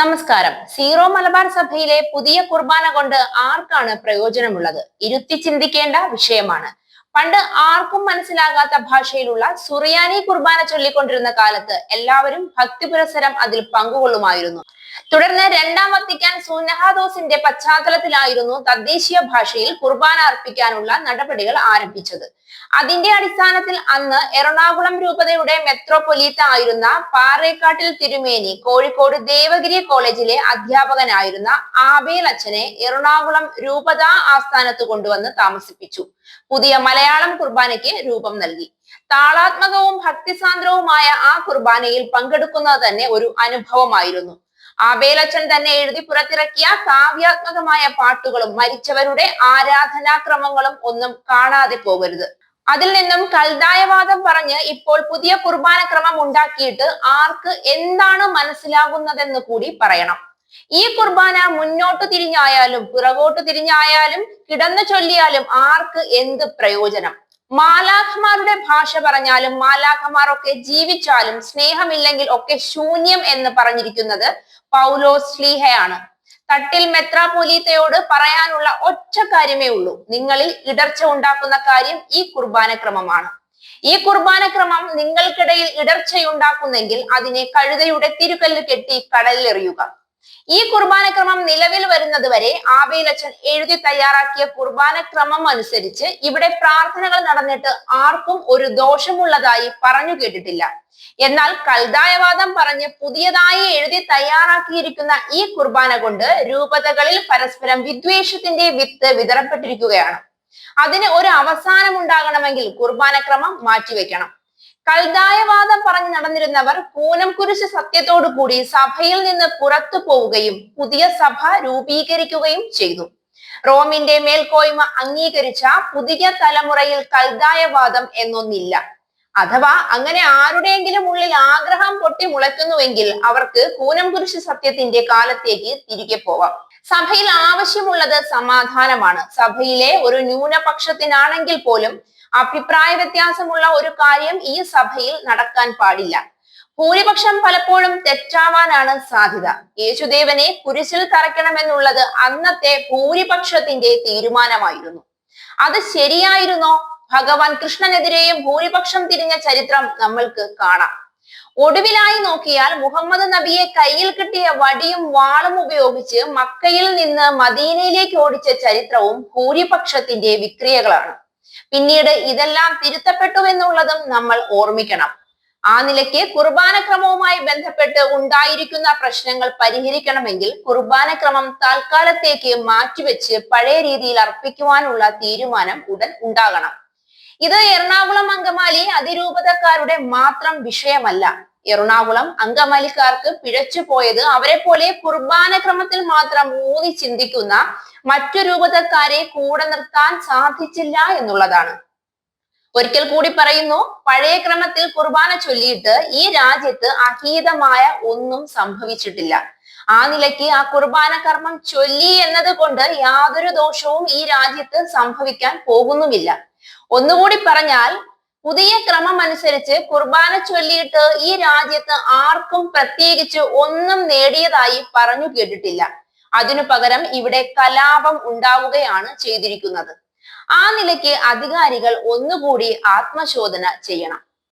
നമസ്കാരം. സീറോ മലബാർ സഭയിലെ പുതിയ കുർബാന കൊണ്ട് ആർക്കാണ് പ്രയോജനമുള്ളത്? ഇരുത്തി ചിന്തിക്കേണ്ട വിഷയമാണ്. പണ്ട് ആർക്കും മനസ്സിലാകാത്ത ഭാഷയിലുള്ള സുറിയാനി കുർബാന ചൊല്ലിക്കൊണ്ടിരുന്ന കാലത്ത് എല്ലാവരും ഭക്തി പുരസരം അതിൽ പങ്കുകൊള്ളുമായിരുന്നു. തുടർന്ന് രണ്ടാം വത്തിക്കാൻ സുനഹാദോസിന്റെ പശ്ചാത്തലത്തിലായിരുന്നു തദ്ദേശീയ ഭാഷയിൽ കുർബാന അർപ്പിക്കാനുള്ള നടപടികൾ ആരംഭിച്ചത്. അതിന്റെ അടിസ്ഥാനത്തിൽ അന്ന് എറണാകുളം രൂപതയുടെ മെത്രോപൊലീത്ത ആയിരുന്ന പാറേക്കാട്ടിൽ തിരുമേനി കോഴിക്കോട് ദേവഗിരി കോളേജിലെ അധ്യാപകനായിരുന്ന ആബേൽ അച്ഛനെ എറണാകുളം രൂപത ആസ്ഥാനത്ത് കൊണ്ടുവന്ന് താമസിപ്പിച്ചു. പുതിയ മലയാളം കുർബാനയ്ക്ക് രൂപം നൽകി. താളാത്മകവും ഭക്തിസാന്ദ്രവുമായ ആ കുർബാനയിൽ പങ്കെടുക്കുന്നത് തന്നെ ഒരു അനുഭവമായിരുന്നു. ആബേലച്ചൻ തന്നെ എഴുതി പുറത്തിറക്കിയ കാവ്യാത്മകമായ പാട്ടുകളും മരിച്ചവരുടെ ആരാധനാക്രമങ്ങളും ഒന്നും കാണാതെ പോകരുത്. അതിൽ നിന്നും കൽതായവാദം പറഞ്ഞ് ഇപ്പോൾ പുതിയ കുർബാന ക്രമം ഉണ്ടാക്കിയിട്ട് ആർക്ക് എന്താണ് മനസ്സിലാകുന്നതെന്ന് കൂടി പറയണം. ഈ കുർബാന മുന്നോട്ട് തിരിഞ്ഞായാലും പിറകോട്ട് തിരിഞ്ഞായാലും കിടന്നു ചൊല്ലിയാലും ആർക്ക് എന്ത് പ്രയോജനം? മാലാഖമാരുടെ ഭാഷ പറഞ്ഞാലും മാലാഖമാർ ഒക്കെ ജീവിച്ചാലും സ്നേഹമില്ലെങ്കിൽ ഒക്കെ ശൂന്യം എന്ന് പറഞ്ഞിരിക്കുന്നത് പൗലോ സ്ലീഹയാണ്. തട്ടിൽ മെത്രാപൊലീത്തയോട് പറയാനുള്ള ഒറ്റ കാര്യമേ ഉള്ളൂ. നിങ്ങളിൽ ഇടർച്ച ഉണ്ടാക്കുന്ന കാര്യം ഈ കുർബാനക്രമമാണ്. ഈ കുർബാനക്രമം നിങ്ങൾക്കിടയിൽ ഇടർച്ചയുണ്ടാക്കുന്നെങ്കിൽ അതിനെ കഴുതയുടെ തിരുക്കല്ല് കെട്ടി കടലിലെറിയുക. ഈ കുർബാനക്രമം നിലവിൽ വരുന്നത് വരെ ആബേലച്ചൻ എഴുതി തയ്യാറാക്കിയ കുർബാനക്രമം അനുസരിച്ച് ഇവിടെ പ്രാർത്ഥനകൾ നടന്നിട്ട് ആർക്കും ഒരു ദോഷമുള്ളതായി പറഞ്ഞു കേട്ടിട്ടില്ല. എന്നാൽ കൽതായവാദം പറഞ്ഞ് പുതിയതായി എഴുതി തയ്യാറാക്കിയിരിക്കുന്ന ഈ കുർബാന കൊണ്ട് രൂപതകളിൽ പരസ്പരം വിദ്വേഷത്തിന്റെ വിത്ത് വിതറപ്പെട്ടിരിക്കുകയാണ്. അതിന് ഒരു അവസാനം ഉണ്ടാകണമെങ്കിൽ കുർബാനക്രമം മാറ്റിവെക്കണം. കൽതായവാദം പറഞ്ഞു നടന്നിരുന്നവർ കൂനം കുരിശ് സത്യത്തോടു കൂടി സഭയിൽ നിന്ന് പുറത്തു പോവുകയും പുതിയ സഭ രൂപീകരിക്കുകയും ചെയ്തു. റോമിന്റെ മേൽക്കോയ്മ അംഗീകരിച്ച പുതിയ തലമുറയിൽ കൽദായവാദം എന്നൊന്നില്ല. അഥവാ അങ്ങനെ ആരുടെയെങ്കിലും ഉള്ളിൽ ആഗ്രഹം പൊട്ടി മുളയ്ക്കുന്നുവെങ്കിൽ അവർക്ക് കൂനം കുരിശ് സത്യത്തിന്റെ കാലത്തേക്ക് തിരികെ പോവാം. സഭയിൽ ആവശ്യമുള്ളത് സമാധാനമാണ്. സഭയിലെ ഒരു ന്യൂനപക്ഷത്തിനാണെങ്കിൽ പോലും അഭിപ്രായ വ്യത്യാസമുള്ള ഒരു കാര്യം ഈ സഭയിൽ നടക്കാൻ പാടില്ല. ഭൂരിപക്ഷം പലപ്പോഴും തെറ്റാവാനാണ് സാധ്യത. യേശുദേവനെ കുരിശിൽ തറയ്ക്കണമെന്നുള്ളത് അന്നത്തെ ഭൂരിപക്ഷത്തിന്റെ തീരുമാനമായിരുന്നു. അത് ശരിയായിരുന്നോ? ഭഗവാൻ കൃഷ്ണനെതിരെയും ഭൂരിപക്ഷം തിരിഞ്ഞ ചരിത്രം നമ്മൾക്ക് കാണാം. ഒടുവിലായി നോക്കിയാൽ മുഹമ്മദ് നബിയെ കയ്യിൽ കിട്ടിയ വടിയും വാളും ഉപയോഗിച്ച് മക്കയിൽ നിന്ന് മദീനയിലേക്ക് ഓടിച്ച ചരിത്രവും ഭൂരിപക്ഷത്തിന്റെ വിക്രിയകളാണ്. പിന്നീട് ഇതെല്ലാം തിരുത്തപ്പെട്ടു എന്നുള്ളതും നമ്മൾ ഓർമ്മിക്കണം. ആ നിലയ്ക്ക് കുർബാനക്രമവുമായി ബന്ധപ്പെട്ട് ഉണ്ടായിരിക്കുന്ന പ്രശ്നങ്ങൾ പരിഹരിക്കണമെങ്കിൽ കുർബാനക്രമം തൽക്കാലത്തേക്ക് മാറ്റിവെച്ച് പഴയ രീതിയിൽ അർപ്പിക്കുവാനുള്ള തീരുമാനം ഉടൻ ഉണ്ടാകണം. ഇത് എറണാകുളം അങ്കമാലി അതിരൂപതക്കാരുടെ മാത്രം വിഷയമല്ല. എറണാകുളം അങ്കമാലിക്കാർക്ക് പിഴച്ചു പോയത് അവരെ പോലെ കുർബാന ക്രമത്തിൽ മാത്രം ഊന്നി ചിന്തിക്കുന്ന മറ്റു രൂപതക്കാരെ കൂടെ നിർത്താൻ സാധിച്ചില്ല എന്നുള്ളതാണ്. ഒരിക്കൽ കൂടി പറയുന്നു പഴയ ക്രമത്തിൽ കുർബാന ചൊല്ലിയിട്ട് ഈ രാജ്യത്ത് അഹീതമായ ഒന്നും സംഭവിച്ചിട്ടില്ല. ആ നിലയ്ക്ക് ആ കുർബാന കർമ്മം ചൊല്ലി എന്നത് കൊണ്ട് യാതൊരു ദോഷവും ഈ രാജ്യത്ത് സംഭവിക്കാൻ പോകുന്നുമില്ല. ഒന്നുകൂടി പറഞ്ഞാൽ പുതിയ ക്രമം അനുസരിച്ച് കുർബാന ചൊല്ലിയിട്ട് ഈ രാജ്യത്ത് ആർക്കും പ്രത്യേകിച്ച് ഒന്നും നേടിയതായി പറഞ്ഞു കേട്ടിട്ടില്ല. അതിനു പകരം ഇവിടെ കലാപം ഉണ്ടാവുകയാണ് ചെയ്തിരിക്കുന്നത്. ആ നിലയ്ക്ക് അധികാരികൾ ഒന്നുകൂടി ആത്മശോധന ചെയ്യണം.